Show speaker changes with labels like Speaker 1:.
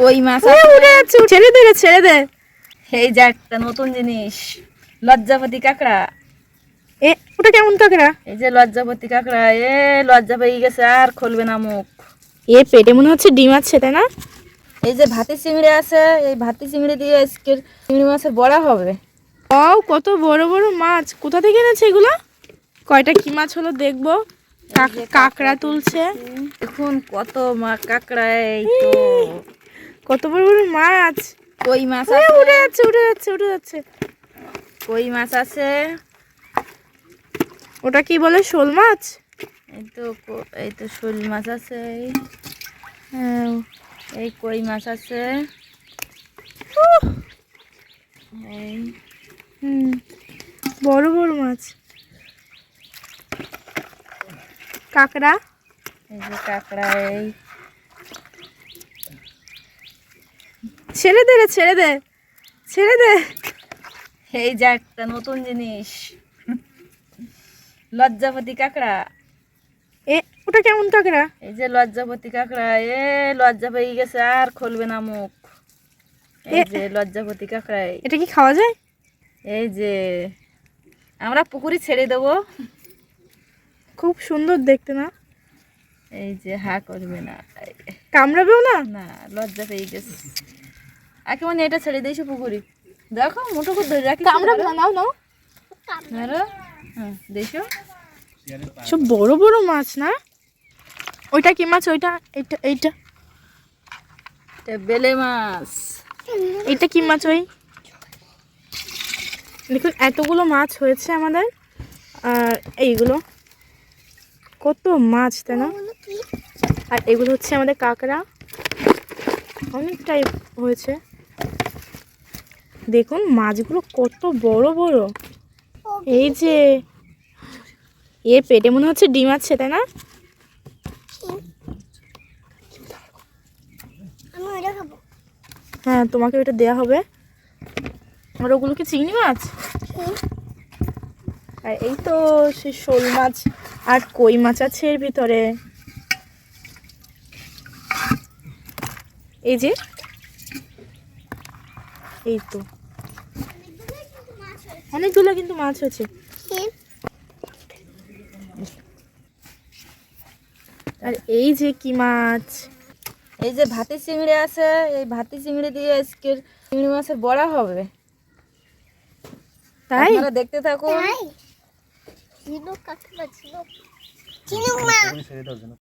Speaker 1: কই মাছ।
Speaker 2: উড়ে যাচ্ছে ছেড়ে দে রে, ছেড়ে দে।
Speaker 1: এই যে একটা নতুন জিনিস লজ্জাপতি কাঁকড়া।
Speaker 2: এ ওটা কেমন কাকড়া?
Speaker 1: এই যে লজ্জাপতি কাঁকড়া এ লজ্জা পেয়ে গেছে আর খুলবে না মুখ।
Speaker 2: এ পেটে মনে হচ্ছে ডিম আছে তাই না?
Speaker 1: এই যে ভাতি চিংড়ি আছে এই ভাতি চিংড়ি দিয়ে আজকের চিংড়ি মাছের বড়া হবে।
Speaker 2: ও কত বড় বড় মাছ। কোথা থেকে এনেছে এগুলো? কয়টা কি মাছ হলো দেখব। কাক- কাকড়া তুলছে।
Speaker 1: দেখুন কত মা কাঁকড়া এই তো।
Speaker 2: কত বড় বড় মাছ?
Speaker 1: কই মাছ আছে?
Speaker 2: উড়ে যাচ্ছে উড়ে যাচ্ছে উড়ে যাচ্ছে।
Speaker 1: কই মাছ আছে?
Speaker 2: ওটা কি বলে শোল মাছ?
Speaker 1: এই তো এই তো শোল মাছ আছে এই-
Speaker 2: হ্যাঁ।
Speaker 1: এই কই মাছ আছে? এই।
Speaker 2: হুম বড় বড় মাছ। কাকড়া?
Speaker 1: এই যে কাঁকড়া এই।
Speaker 2: ছেড়ে দে রে ছেড়ে দে। ছেড়ে দে।
Speaker 1: এই যে একটা নতুন জিনিস। লজ্জাপতি কাঁকড়া।
Speaker 2: এ ওটা কেমন কাকড়া?
Speaker 1: এই যে লজ্জাপতি কাঁকড়া এ লজ্জা পেয়ে গেছে আর খুলবে না মুখ। এই যে লজ্জাপতি কাঁকড়া
Speaker 2: এটা কি খাওয়া যায়?
Speaker 1: এই যে আমরা পুকুরি ছেড়ে দেবো।
Speaker 2: খুব সুন্দর দেখতে না?
Speaker 1: এই যে হা করবে না।
Speaker 2: কামড়াবেও না?
Speaker 1: না লজ্জা পেয়ে গেছে। আগে মানে এটা ছেড়ে দিয়েছি পুকুরি। দেখো মোটো করে ধরে রাখি
Speaker 2: না নাও নাও।
Speaker 1: ধরো। হ্যাঁ দেখো।
Speaker 2: সব বড় বড় মাছ না? ওইটা কি মাছ? ওইটা এইটা এইটা।
Speaker 1: এটা বেলে মাছ।
Speaker 2: এইটা কি মাছ ওই? দেখুন এতগুলো মাছ হয়েছে আমাদের। আর এইগুলো। কত মাছ তাই না? আর এগুলো হচ্ছে আমাদের কাঁকড়া। অনেকটাই হয়েছে। দেখুন, মাছগুলো কত বড় বড়। এই যে এর পেটে মনে হচ্ছে ডিম আছে, তাই না? হ্যাঁ তোমাকে ওটা দেয়া হবে। আর ওগুলো কি চিংড়ি মাছ? আর এই তো সে শোল মাছ আর কই মাছ আছে এর ভিতরে। এই যে, এই তো। অনেকগুলো কিন্তু মাছ হয়েছে আর এই যে কি মাছ?
Speaker 1: এই যে ভাতি চিংড়ি আছে এই ভাতি চিংড়ি দিয়ে আজকের চিংড়ি মাছের বড়া হবে।
Speaker 2: তাই?
Speaker 1: দেখতে থাকুন।